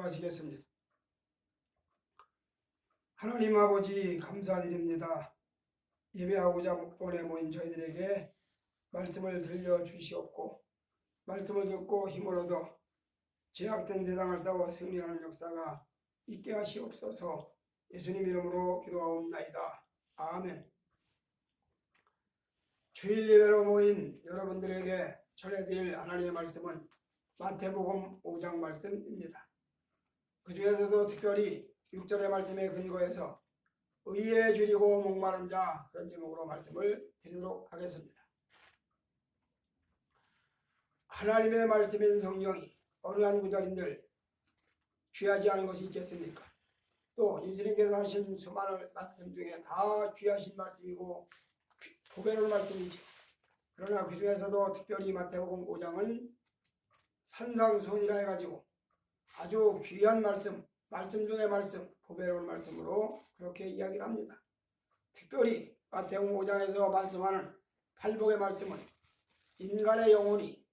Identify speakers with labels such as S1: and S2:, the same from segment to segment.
S1: 기도하시겠습니다. 하나님 아버지 감사드립니다. 예배하고자 오래 모인 저희들에게 말씀을 들려주시옵고 말씀을 듣고 힘을 얻어 제약된 세상을 싸워 승리하는 역사가 있게 하시옵소서 예수님 이름으로 기도하옵나이다. 아멘 주일 예배로 모인 여러분들에게 전해드릴 하나님의 말씀은 마태복음 5장 말씀입니다. 그 중에서도 특별히 6절의 말씀에 근거해서 의에 줄이고 목마른 자 그런 제목으로 말씀을 드리도록 하겠습니다. 하나님의 말씀인 성경이 어느 한 구절인들 귀하지 않은 것이 있겠습니까? 또 예수님께서 하신 수많은 말씀 중에 다 귀하신 말씀이고 보배로운 말씀이죠. 그러나 그 중에서도 특별히 마태복음 5장은 산상수훈이라 해가지고 아주 귀한 말씀, 말씀 중의 말씀, 보배로운 말씀으로 그렇게 이야기를 합니다. 특별히 마태복음 5장에서 말씀하는 팔복의 말씀은 인간의 영혼이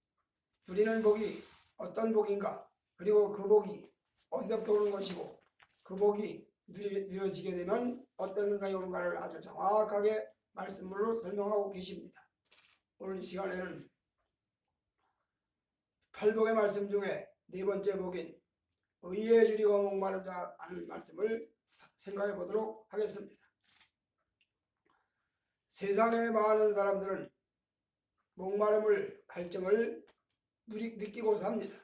S1: 누리는 복이 어떤 복인가 그리고 그 복이 어디서부터 오는 것이고 그 복이 누려지게 되면 어떤 현상이 오는가를 아주 정확하게 말씀으로 설명하고 계십니다. 오늘 이 시간에는 팔복의 말씀 중에 네 번째 복인 의에 줄이고 목마른 자 하는 말씀을 사- 생각해 보도록 하겠습니다. 세상에 많은 사람들은 목마름을 갈증을 누리, 느끼고 삽니다.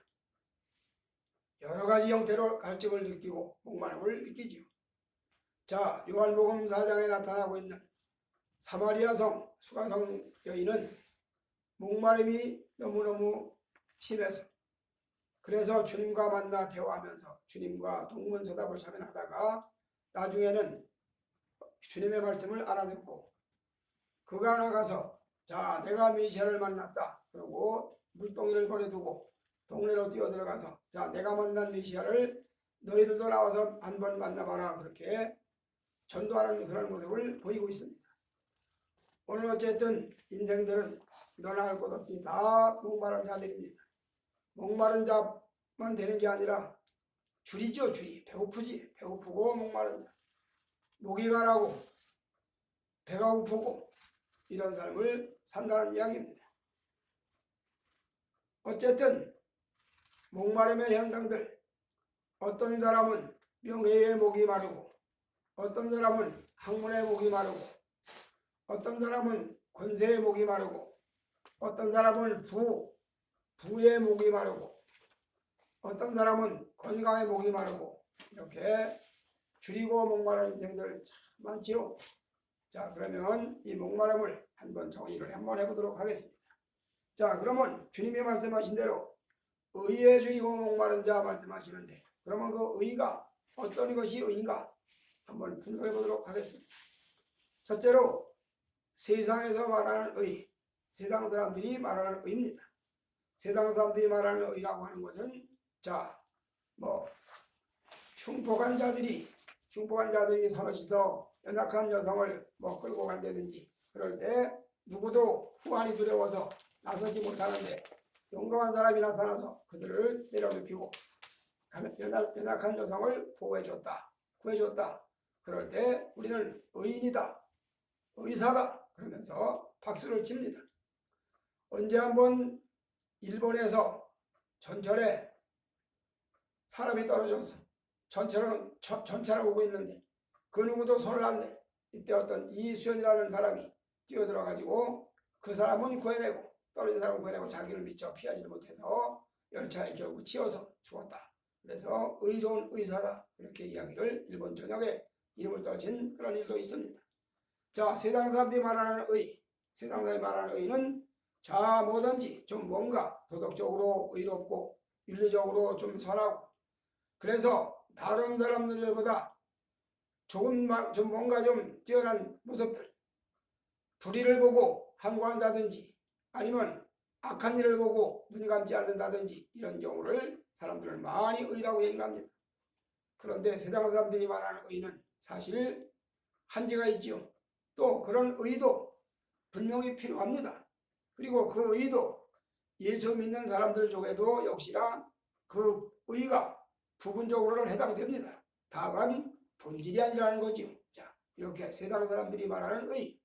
S1: 여러 가지 형태로 갈증을 느끼고 목마름을 느끼지요. 자, 요한복음 4장에 나타나고 있는 사마리아 성 수가성 여인은 목마름이 너무너무 심해서 그래서 주님과 만나 대화하면서 주님과 동문서답을 참여하다가 나중에는 주님의 말씀을 알아듣고 그가 나가서 자 내가 메시아를 만났다 그러고 물동이를 버려두고 동네로 뛰어들어가서 자 내가 만난 메시아를 너희들도 나와서 한번 만나봐라 그렇게 전도하는 그런 모습을 보이고 있습니다. 오늘 어쨌든 인생들은 너나 할 것 없이 다 목마른 자들입니다. 목마른 자만 되는 게 아니라 줄이죠 줄이. 배고프지? 배고프고 목마른 자. 목이 가라고 배가 고프고 이런 삶을 산다는 이야기입니다. 어쨌든 목마름의 현상들 어떤 사람은 명예의 목이 마르고 어떤 사람은 학문의 목이 마르고 어떤 사람은 권세의 목이 마르고 어떤 사람은 부 부의 목이 마르고 어떤 사람은 건강의 목이 마르고 이렇게 줄이고 목마른 인생들 참 많지요. 자 그러면 이 목마름을 한번 정의를 한번 해보도록 하겠습니다. 자 그러면 주님이 말씀하신 대로 의에 줄이고 목마른 자 말씀하시는데 그러면 그 의가 어떤 것이 의인가 한번 분석해 보도록 하겠습니다. 첫째로 세상에서 말하는 의, 세상 사람들이 말하는 의입니다. 세상 사람들이 말하는 의라고 하는 것은 자, 뭐 흉폭한 자들이 흉폭한 자들이 서너시서 연약한 여성을 뭐 끌고 간다든지 그럴 때 누구도 후환이 두려워서 나서지 못하는데 용감한 사람이 나타나서 그들을 내려눕히고 연약, 연약한 여성을 보호해줬다 구해줬다. 그럴 때 우리는 의인이다 의사다 그러면서 박수를 칩니다. 언제 한번 일본에서 전철에 사람이 떨어져서 전철은 저- 전차를 오고 있는데 그 누구도 손을 안 내. 이때 어떤 이수연이라는 사람이 뛰어들어 가지고 그 사람은 구해내고 떨어진 사람은 구해내고 자기를 미쳐 피하지 못해서 열차에 결국 치여서 죽었다. 그래서 의로운 의사다 이렇게 이야기를 일본 전역에 이름을 떨친 그런 일도 있습니다. 자 세상 사람들이 말하는 의, 세상 사람들이 말하는 의는 자 뭐든지 좀 뭔가 도덕적으로 의롭고 윤리적으로 좀 선하고 그래서 다른 사람들보다 조금 마- 좀 뭔가 좀 뛰어난 모습들 불의를 보고 항거한다든지 아니면 악한 일을 보고 눈 감지 않는다든지 이런 경우를 사람들은 많이 의라고 얘기를 합니다. 그런데 세상 사람들이 말하는 의는 사실 한계가 있지요. 또 그런 의도 분명히 필요합니다. 그리고 그 의도 예수 믿는 사람들 중에도 역시나 그 의가 부분적으로는 해당됩니다. 다만 본질이 아니라는 거지요. 자, 이렇게 세상 사람들이 말하는 의.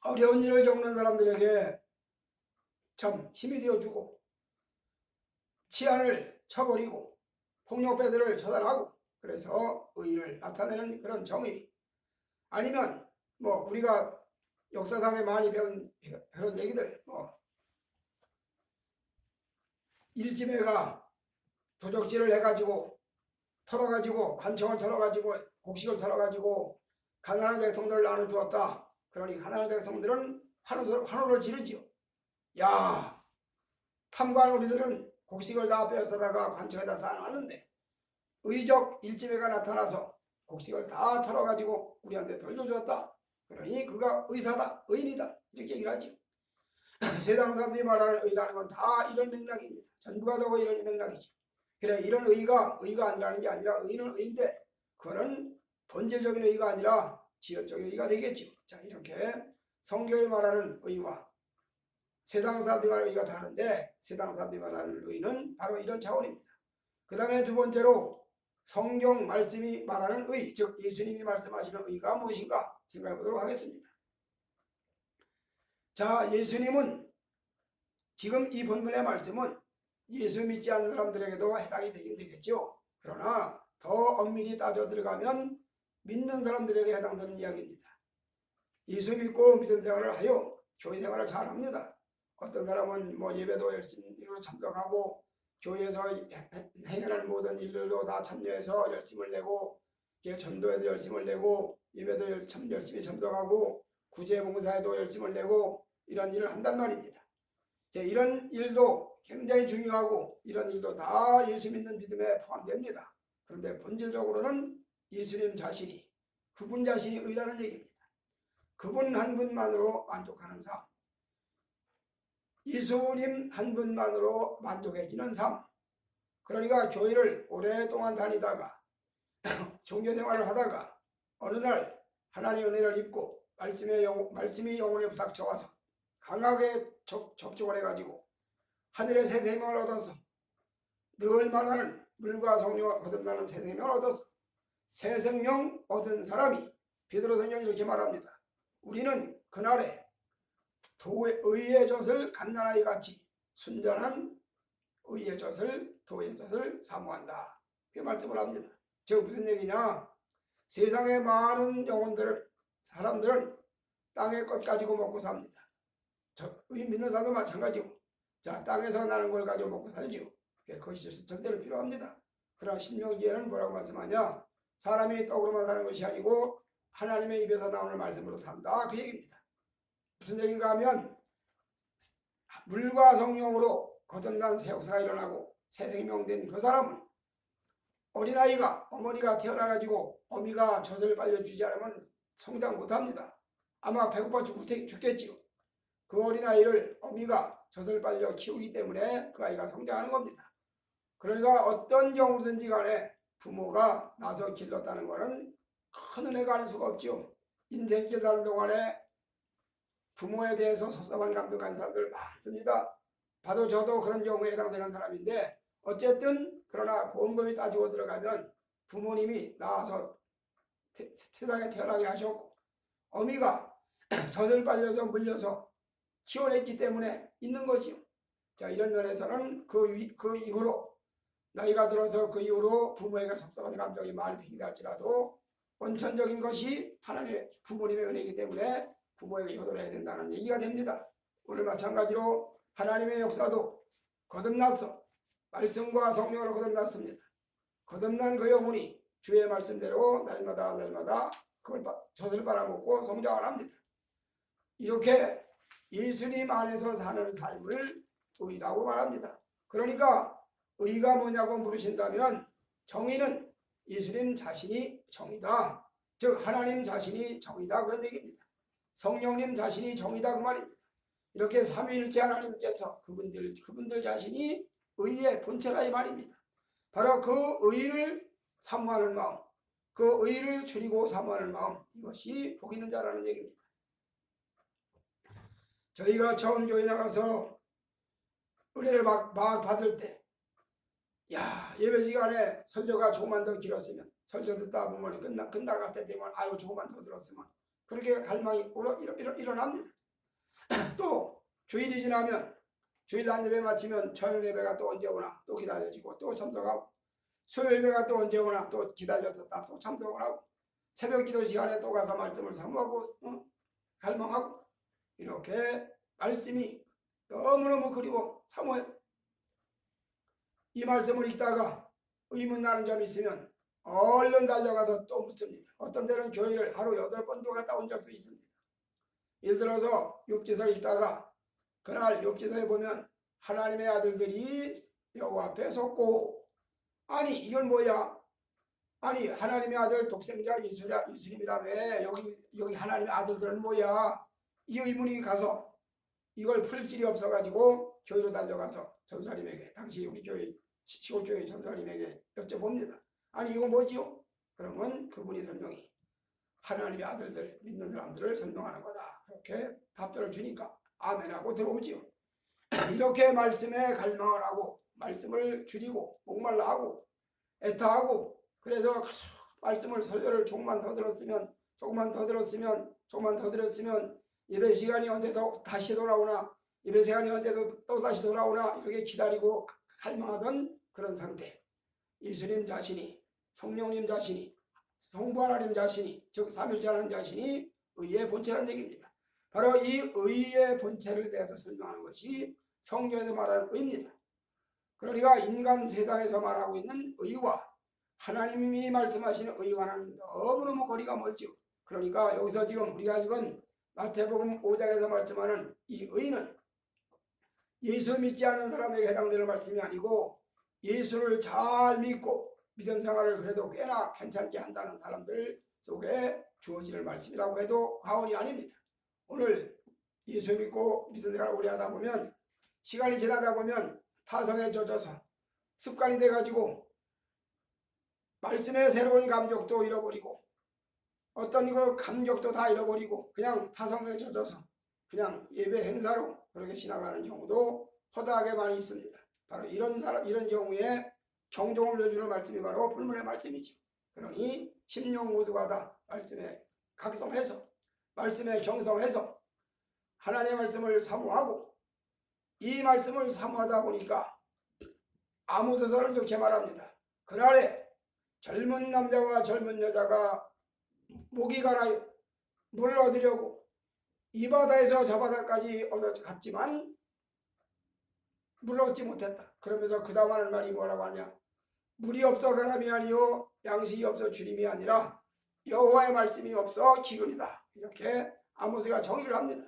S1: 어려운 일을 겪는 사람들에게 참 힘이 되어주고 치안을 쳐버리고 폭력배들을 처단하고 그래서 의를 나타내는 그런 정의 아니면 뭐 우리가 역사상에 많이 배운 그런 얘기들 뭐 일지매가 도적질을 해가지고 털어가지고 관청을 털어가지고 곡식을 털어가지고 가난한 백성들을 나눠주었다. 그러니 가난한 백성들은 환호를, 환호를 지르지요. 야 탐관 우리들은 곡식을 다 빼앗아다가 관청에다 쌓아놨는데 의적 일지매가 나타나서 곡식을 다 털어가지고 우리한테 돌려줬다. 그러니 그가 의사다, 의인이다 이렇게 얘기를 하지. 세상 사람들이 말하는 의라는 건 다 이런 맥락입니다. 전부가 다 이런 맥락이지. 그래 이런 의가 의가 아니라는 게 아니라 의는 의인데 그거는 본질적인 의가 아니라 지역적인 의가 되겠죠. 자 이렇게 성경이 말하는 의와 세상 사람들이 말하는 의가 다른데 세상 사람들이 말하는 의는 바로 이런 차원입니다. 그 다음에 두 번째로 성경 말씀이 말하는 의, 즉 예수님이 말씀하시는 의가 무엇인가 생각해 보도록 하겠습니다. 자, 예수님은 지금 이 본문의 말씀은 예수 믿지 않는 사람들에게도 해당이 되긴 되겠죠. 그러나 더 엄밀히 따져 들어가면 믿는 사람들에게 해당되는 이야기입니다. 예수 믿고 믿음 생활을 하여 교회 생활을 잘 합니다. 어떤 사람은 뭐 예배도 열심히 참석하고 교회에서 행하는 모든 일들도 다 참여해서 열심을 내고 예, 전도에도 열심을 내고 예배도 참 열심히 참석하고 구제봉사에도 열심을 내고 이런 일을 한단 말입니다. 예, 이런 일도 굉장히 중요하고 이런 일도 다 예수 믿는 믿음에 포함됩니다. 그런데 본질적으로는 예수님 자신이 그분 자신이 의라는 얘기입니다. 그분 한 분만으로 만족하는 삶. 예수님 한 분만으로 만족해지는 삶. 그러니까 교회를 오랫동안 다니다가 종교 생활을 하다가 어느 날 하나님의 은혜를 입고 말씀의 영, 말씀이 영혼에 부닥쳐와서 강하게 접, 접촉을 해가지고 하늘의 새 생명을 얻어서 늘 말하는 물과 성령과 거듭나는 새 생명을 얻어서 새 생명 얻은 사람이 베드로 성경이 이렇게 말합니다. 우리는 그날에 도의 의의 젖을 갓난아이 같이 순전한 의의 젖을 도의 젖을 사모한다. 그 말씀을 합니다. 저 무슨 얘기냐? 세상의 많은 영혼들을 사람들은 땅의 것 가지고 먹고 삽니다. 저, 의 믿는 사람도 마찬가지고. 자, 땅에서 나는 걸 가지고 먹고 살지요. 그것이 절대로 필요합니다. 그러나 신명기에는 뭐라고 말씀하냐? 사람이 떡으로만 사는 것이 아니고 하나님의 입에서 나오는 말씀으로 산다. 그 얘기입니다. 무슨 얘기인가 하면 물과 성령으로 거듭난 새 역사가 일어나고 새 생명된 그 사람은 어린아이가 어머니가 태어나가지고 어미가 젖을 빨려주지 않으면 성장 못합니다. 아마 배고파 죽겠지요. 그 어린아이를 어미가 젖을 빨려 키우기 때문에 그 아이가 성장하는 겁니다. 그러니까 어떤 경우든지 간에 부모가 나서 길렀다는 것은 큰 은혜가 알 수가 없죠. 인생길 사는 동안에 부모에 대해서 섭섭한 감정 가진 사람들 많습니다. 봐도 저도 그런 경우에 해당되는 사람인데 어쨌든 그러나 곰곰이 따지고 들어가면 부모님이 나와서 태, 세상에 태어나게 하셨고 어미가 젖을 빨려서 물려서 키워냈기 때문에 있는 거지요. 자 이런 면에서는 그, 위, 그 이후로 나이가 들어서 그 이후로 부모에게 섭섭한 감정이 많이 생기다 할지라도 원천적인 것이 하나님의 부모님의 은혜이기 때문에 부모에게 효도를 해야 된다는 얘기가 됩니다. 오늘 마찬가지로 하나님의 역사도 거듭났어. 말씀과 성령으로 거듭났습니다. 거듭난 그 영혼이 주의 말씀대로 날마다 날마다 그걸 젖을 빨아먹고 성장을 합니다. 이렇게 예수님 안에서 사는 삶을 의라고 말합니다. 그러니까 의가 뭐냐고 물으신다면 정의는 예수님 자신이 정이다. 즉 하나님 자신이 정이다 그런 얘기입니다. 성령님 자신이 정이다 그 말입니다. 이렇게 삼위일체 하나님께서 그분들 그분들 자신이 의의 본체라 이 말입니다. 바로 그 의를 사모하는 마음, 그 의를 줄이고 사모하는 마음 이것이 복 있는 자라는 얘기입니다. 저희가 처음 교회 나가서 은혜를 막, 막 받을 때 야 예배 시간에 설교가 조금만 더 길었으면 설교 듣다 보면 끝나 끝나갈 때 되면 아유 조금만 더 들었으면 그렇게 갈망이 일어, 일어, 일어, 일어납니다. 또 주일이 지나면 주일 한 예배 마치면 저녁 예배가 또 언제 오나 또 기다려지고 또 참석하고 수요일 예배가 또 언제 오나 또 기다려졌다 또 참석을 하고 새벽 기도 시간에 또 가서 말씀을 사모하고 어? 갈망하고 이렇게 말씀이 너무너무 그리워 사모해 이 말씀을 읽다가 의문 나는 점이 있으면 얼른 달려가서 또 묻습니다. 어떤 때는 교회를 하루 여덟 번도 갔다 온 적도 있습니다. 예를 들어서 육지서를 읽다가 그날 육지서에 보면 하나님의 아들들이 여호와 앞에 섰고 아니 이건 뭐야? 아니 하나님의 아들 독생자 예수라, 예수님이라 왜 여기 여기 하나님의 아들들은 뭐야? 이 의문이 가서 이걸 풀 길이 없어가지고 교회로 달려가서 전사님에게 당시 우리 교회 시- 시골교회 전사님에게 여쭤봅니다. 아니 이거 뭐지요? 그러면 그분이 설명이 하나님의 아들들 믿는 사람들을 설명하는 거다. 그렇게 답변을 주니까 아멘하고 들어오지요. 이렇게 말씀에 갈망을 하고 말씀을 줄이고 목말라 하고 애타하고 그래서 말씀을 설교를 조금만 더 들었으면 조금만 더 들었으면 조금만 더 들었으면 예배 시간이 언제 더 다시 돌아오나 예배 시간이 언제 또, 또 다시 돌아오나 이렇게 기다리고 갈망하던 그런 상태 예수님 자신이 성령님 자신이 성부 하나님 자신이 즉 삼일째 하나님 자신이 의의 본체라는 얘기입니다. 바로 이 의의 본체를 대해서 설명하는 것이 성경에서 말하는 의입니다. 그러니까 인간 세상에서 말하고 있는 의와 하나님이 말씀하시는 의와는 너무너무 거리가 멀죠. 그러니까 여기서 지금 우리가 읽은 마태복음 5장에서 말씀하는 이 의는 예수 믿지 않은 사람에게 해당되는 말씀이 아니고 예수를 잘 믿고 믿음 생활을 그래도 꽤나 괜찮게 한다는 사람들 속에 주어지는 말씀이라고 해도 과언이 아닙니다. 오늘 예수 믿고 믿음 생활을 오래 하다 보면 시간이 지나다 보면 타성에 젖어서 습관이 돼가지고 말씀의 새로운 감격도 잃어버리고 어떤 그 감격도 다 잃어버리고 그냥 타성에 젖어서 그냥 예배 행사로 그렇게 지나가는 경우도 허다하게 많이 있습니다. 바로 이런 사람 이런 경우에 경종을 내주는 말씀이 바로 불문의 말씀이죠. 그러니 심령 모두가 다 말씀에 각성해서 말씀에 경성해서 하나님의 말씀을 사모하고 이 말씀을 사모하다 보니까 아무도서는 이렇게 말합니다. 그날에 젊은 남자와 젊은 여자가 목이 가라요. 물을 얻으려고 이 바다에서 저 바다까지 얻어 갔지만 물을 얻지 못했다. 그러면서 그 다음 하는 말이 뭐라고 하냐. 물이 없어 가람이 아니요 양식이 없어 주님이 아니라 여호와의 말씀이 없어 기근이다. 이렇게 아모스가 정의를 합니다.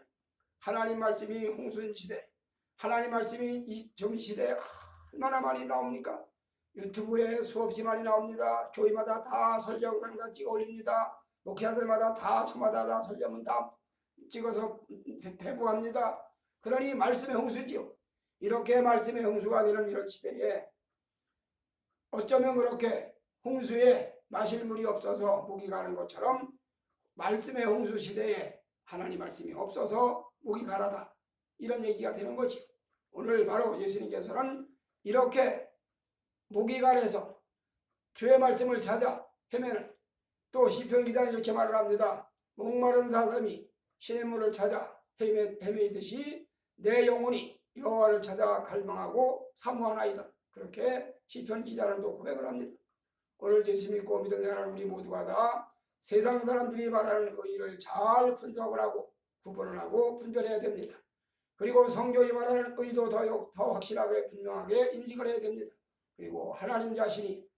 S1: 하나님 말씀이 홍수인 시대, 하나님 말씀이 이 정리 시대에 얼마나 많이 나옵니까? 유튜브에 수없이 많이 나옵니다. 교회마다 다 설교 영상 다 찍어 올립니다. 목회자들마다 다 저마다 다 설교문 다 찍어서 배- 배부합니다. 그러니 말씀의 홍수지요. 이렇게 말씀의 홍수가 되는 이런 시대에 어쩌면 그렇게 홍수에 마실 물이 없어서 목이 가는 것처럼 말씀의 홍수 시대에 하나님 말씀이 없어서 목이 가라다. 이런 얘기가 되는 거지. 오늘 바로 예수님께서는 이렇게 목이 가래서 주의 말씀을 찾아 헤매는 또 시편 기자는 이렇게 말을 합니다. 목마른 사람이 신의 물을 찾아 헤매, 헤매이듯이 내 영혼이 여호와를 찾아 갈망하고 사모하나이다. 그렇게 시편 기자는 또 고백을 합니다. 오늘 예수 믿고 믿는 사람 우리 모두가 다 세상 사람들이 말하는 의의를 잘 분석을 하고 구분을 하고 분별해야 됩니다. 그리고 성경이 말하는 의도 더, 더 확실하게 분명하게 인식을 해야 됩니다. 그리고 하나님 자신이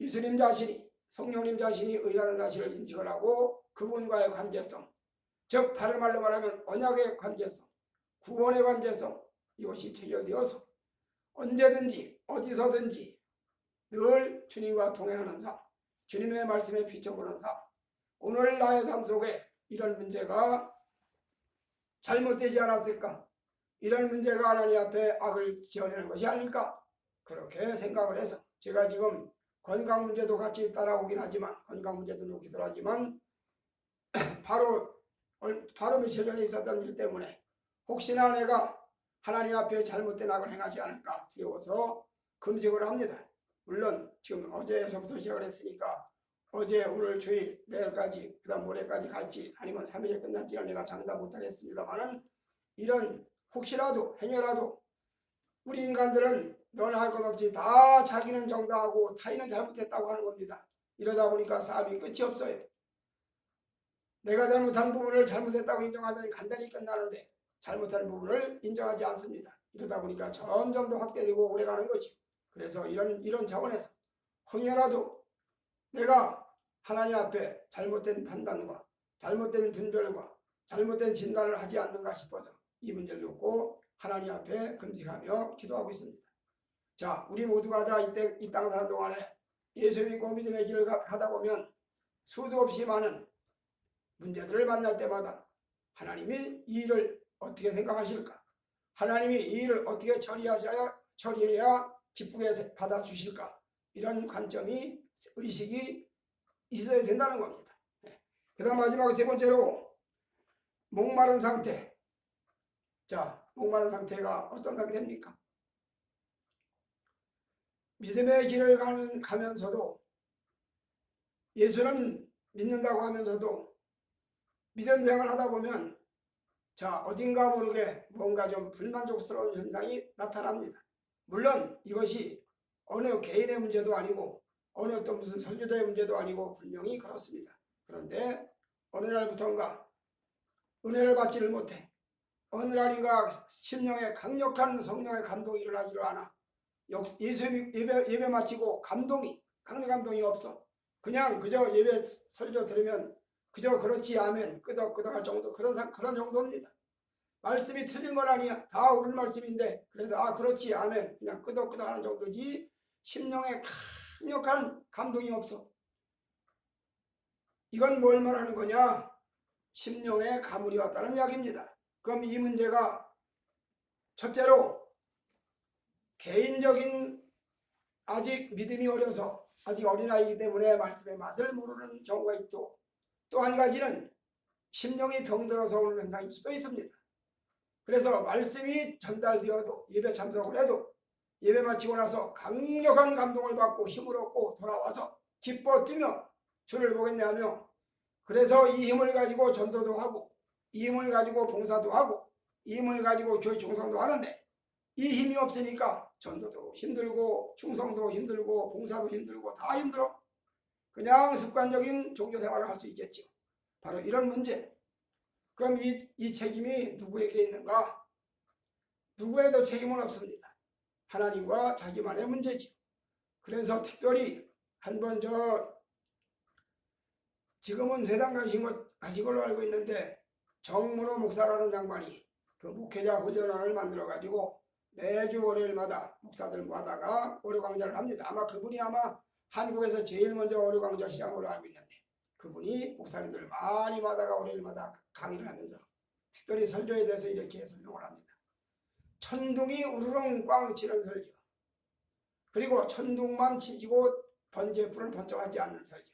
S1: 예수님 자신이 성령님 자신이 의라는 사실을 인식을 하고 그분과의 관계성 즉 다른 말로 말하면 언약의 관계성 구원의 관계성 이것이 체결되어서 언제든지 어디서든지 늘 주님과 동행하는 삶 주님의 말씀에 비춰보는 삶 오늘 나의 삶 속에 이런 문제가 잘못되지 않았을까? 이런 문제가 하나님 앞에 악을 지어내는 것이 아닐까? 그렇게 생각을 해서 제가 지금 건강 문제도 같이 따라오긴 하지만 건강 문제도 놓기도 하지만 바로 얼- 바로 며칠 전에 있었던 일 때문에 혹시나 내가 하나님 앞에 잘못된 악을 행하지 않을까 두려워서 금식을 합니다. 물론 지금 어제서부터 시작을 했으니까 어제 오늘 주일 내일까지 그다음 모레까지 갈지 아니면 3일에 끝날지는 내가 장담 못하겠습니다만은 이런 혹시라도 행여라도 우리 인간들은 너나 할것 없이 다 자기는 정당하고 타인은 잘못했다고 하는 겁니다. 이러다 보니까 싸움이 끝이 없어요. 내가 잘못한 부분을 잘못했다고 인정하면 간단히 끝나는데 잘못한 부분을 인정하지 않습니다. 이러다 보니까 점점 더 확대되고 오래가는 거죠. 그래서 이런 이런 차원에서 혹여라도 내가 하나님 앞에 잘못된 판단과 잘못된 분별과 잘못된 진단을 하지 않는가 싶어서 이 문제를 놓고 하나님 앞에 금식하며 기도하고 있습니다. 자, 우리 모두가 다 이때 이 땅을 사는 동안에 예수 믿고 믿음의 길을 가- 가다 보면 수도 없이 많은 문제들을 만날 때마다 하나님이 이 일을 어떻게 생각하실까? 하나님이 이 일을 어떻게 처리하셔야 처리해야 기쁘게 받아주실까? 이런 관점이 의식이 있어야 된다는 겁니다. 그 다음 마지막 세 번째로 목마른 상태. 자, 목마른 상태가 어떤 상태입니까? 믿음의 길을 가면서도 예수는 믿는다고 하면서도 믿음 생활을 하다 보면 자 어딘가 모르게 뭔가 좀 불만족스러운 현상이 나타납니다. 물론 이것이 어느 개인의 문제도 아니고 어느 어떤 무슨 설교자의 문제도 아니고 분명히 그렇습니다. 그런데 어느 날부터인가 은혜를 받지를 못해 어느 날인가 심령에 강력한 성령의 감동이 일어나지를 않아 역- 예수 믿- 예배, 예배 마치고 감동이 강력 감동이 없어 그냥 그저 예배 설교 들으면 그저 그렇지 아멘 끄덕끄덕 할 정도 그런 상- 그런 정도입니다. 말씀이 틀린 건 아니야. 다 옳은 말씀인데 그래서 아 그렇지 아멘 그냥 끄덕끄덕 하는 정도지 심령에 강력한 감동이 없어. 이건 뭘 말하는 거냐? 심령에 가물이 왔다는 이야기입니다. 그럼 이 문제가 첫째로 개인적인 아직 믿음이 어려서 아직 어린아이이기 때문에 말씀의 맛을 모르는 경우가 있고 또 한 가지는 심령이 병들어서 오는 현상일 수도 있습니다. 그래서 말씀이 전달되어도 예배 참석을 해도 예배 마치고 나서 강력한 감동을 받고 힘을 얻고 돌아와서 기뻐 뛰며 주를 보겠네 하며 그래서 이 힘을 가지고 전도도 하고 이 힘을 가지고 봉사도 하고 이 힘을 가지고 교회 충성도 하는데 이 힘이 없으니까 전도도 힘들고 충성도 힘들고 봉사도 힘들고 다 힘들어 그냥 습관적인 종교 생활을 할 수 있겠죠. 바로 이런 문제. 그럼 이, 이 책임이 누구에게 있는가? 누구에도 책임은 없습니다. 하나님과 자기만의 문제죠. 그래서 특별히 한 번 저 지금은 세상 가신 것 가신 걸로 알고 있는데 정문호 목사라는 양반이 그 목회자 훈련원을 만들어 가지고 매주 월요일마다 목사들 모아다가 월요 강좌를 합니다. 아마 그분이 아마 한국에서 제일 먼저 월요 강좌 걸로 알고 있는데 그분이 목사님들을 많이 받아가 월요일마다 강의를 하면서 특별히 설교에 대해서 이렇게 설명을 합니다. 천둥이 우르릉 꽝 치는 설교. 그리고 천둥만 치고 번개불은 번쩍하지 않는 설교.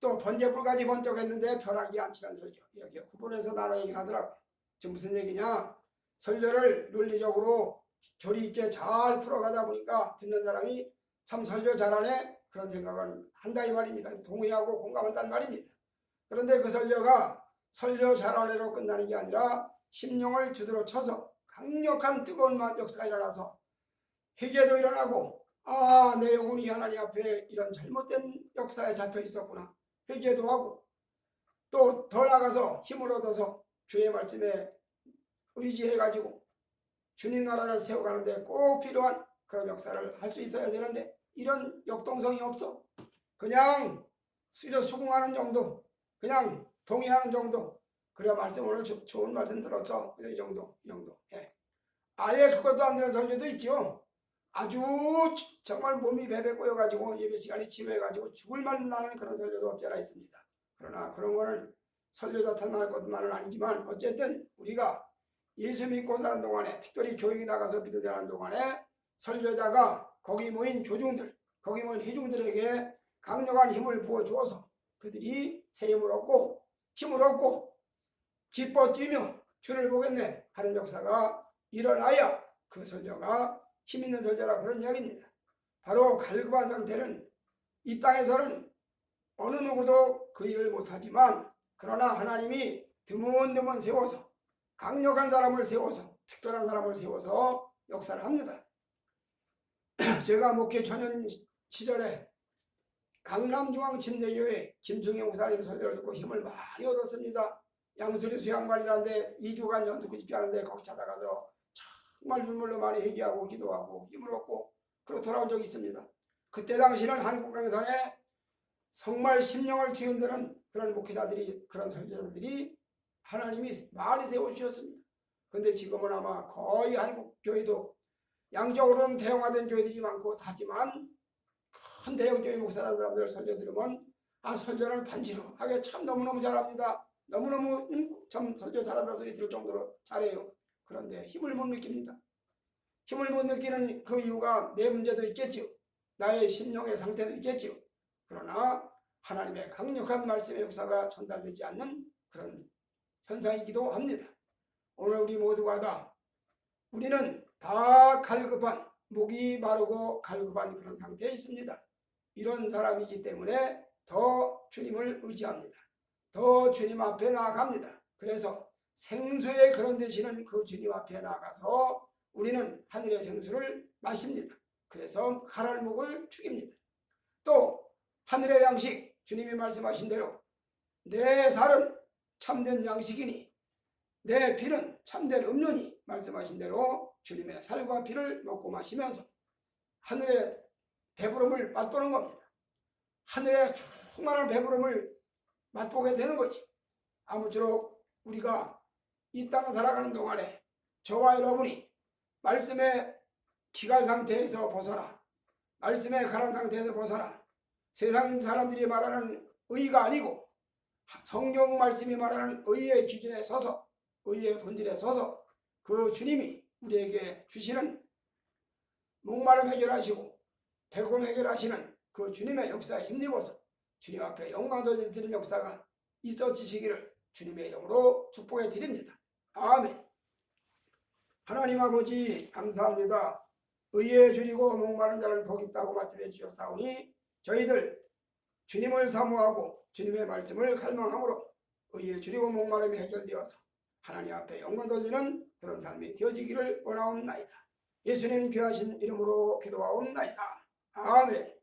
S1: 또 번개불까지 번쩍했는데 벼락이 안 치는 설교. 이렇게 구분해서 나눠 얘기를 하더라고요. 지금 무슨 얘기냐? 설교를 논리적으로 조리 있게 잘 풀어가다 보니까 듣는 사람이 참 설교 잘하네 그런 생각을 한다 이 말입니다. 동의하고 공감한다는 말입니다. 그런데 그 설교가 설교 잘하네로 끝나는 게 아니라 심령을 주드러 쳐서 강력한 뜨거운 역사가 일어나서 회개도 일어나고 아 내 영혼이 하나님 앞에 이런 잘못된 역사에 잡혀 있었구나 회개도 하고 또 더 나가서 힘을 얻어서 주의 말씀에 의지해가지고 주님 나라를 세워가는데 꼭 필요한 그런 역사를 할 수 있어야 되는데 이런 역동성이 없어. 그냥 수저 수긍하는 정도, 그냥 동의하는 정도. 그래 말씀 오늘 조- 좋은 말씀 들었어. 이 정도, 이 정도. 예. 아예 그것도 안 되는 설교도 있죠. 아주 주- 정말 몸이 베베 꼬여가지고 예배 시간이 지루해가지고 죽을 만 나는 그런 설교도 없잖아 있습니다. 그러나 그런 거는 설교자 탓할 것만은 아니지만 어쨌든 우리가 예수 믿고 사는 동안에 특별히 교육이 나가서 믿어야 하는 동안에 설교자가 거기 모인 교중들 거기 모인 회중들에게 강력한 힘을 부어 주어서 그들이 새 힘을 얻고 힘을 얻고 기뻐 뛰며 주를 보겠네 하는 역사가 일어나야 그 설교가 힘 있는 설교라 그런 이야기입니다. 바로 갈급한 상태는 이 땅에서는 어느 누구도 그 일을 못하지만 그러나 하나님이 드문드문 세워서 강력한 사람을 세워서 특별한 사람을 세워서 역사를 합니다. 제가 목회 전년 시절에 강남중앙 침례교회 김충영 목사님 설교를 듣고 힘을 많이 얻었습니다. 양수리 수양관이라는데 2주간 연수구 집회하는데 거기 찾아가서 정말 눈물로 많이 회개하고 기도하고 힘을 얻고 그리고 돌아온 적이 있습니다. 그때 당시는 한국 강산에 정말 심령을 뒤흔드는 그런 목회자들이 그런 설교자들이 하나님이 많이 세워주셨습니다. 근데 지금은 아마 거의 한국 교회도 양적으로는 대형화된 교회들이 많고 하지만 큰 대형 교회 목사라는 사람들 설교 들으면 아 설교를 반지르하게 참 너무너무 잘합니다. 너무너무 음, 참 설교 잘한다 소리 들을 정도로 잘해요. 그런데 힘을 못 느낍니다. 힘을 못 느끼는 그 이유가 내 문제도 있겠지요. 나의 심령의 상태도 있겠지요. 그러나 하나님의 강력한 말씀의 역사가 전달되지 않는 그런 현상이기도 합니다. 오늘 우리 모두가 다 우리는 다 갈급한 목이 마르고 갈급한 그런 상태에 있습니다. 이런 사람이기 때문에 더 주님을 의지합니다. 더 주님 앞에 나아갑니다. 그래서 생수의 그런 되시는 그 주님 앞에 나가서 우리는 하늘의 생수를 마십니다. 그래서 가랄목을 죽입니다. 또 하늘의 양식 주님이 말씀하신 대로 내 살은 참된 양식이니 내 피는 참된 음료니 말씀하신 대로 주님의 살과 피를 먹고 마시면서 하늘의 배부름을 맛보는 겁니다. 하늘의 충만한 배부름을 맛보게 되는 거지. 아무쪼록 우리가 이땅 살아가는 동안에 저와 여러분이 말씀의 기갈 상태에서 벗어나 말씀의 가란 상태에서 벗어나 세상 사람들이 말하는 의가 아니고 성경 말씀이 말하는 의의 기준에 서서 의의 본질에 서서 그 주님이 우리에게 주시는 목마름 해결하시고 배고픔 해결하시는 그 주님의 역사에 힘입어서 주님 앞에 영광 돌리는 역사가 있어지시기를 주님의 이름으로 축복해 드립니다. 아멘. 하나님 아버지 감사합니다. 의에 줄이고 목마른 자를 복 있다고 말씀해 주셨사오니 저희들 주님을 사모하고 주님의 말씀을 갈망함으로 의에 줄이고 목마름이 해결되어서 하나님 앞에 영광 돌리는 그런 삶이 되어지기를 원하옵나이다. 예수님 귀하신 이름으로 기도하옵나이다. 아멘.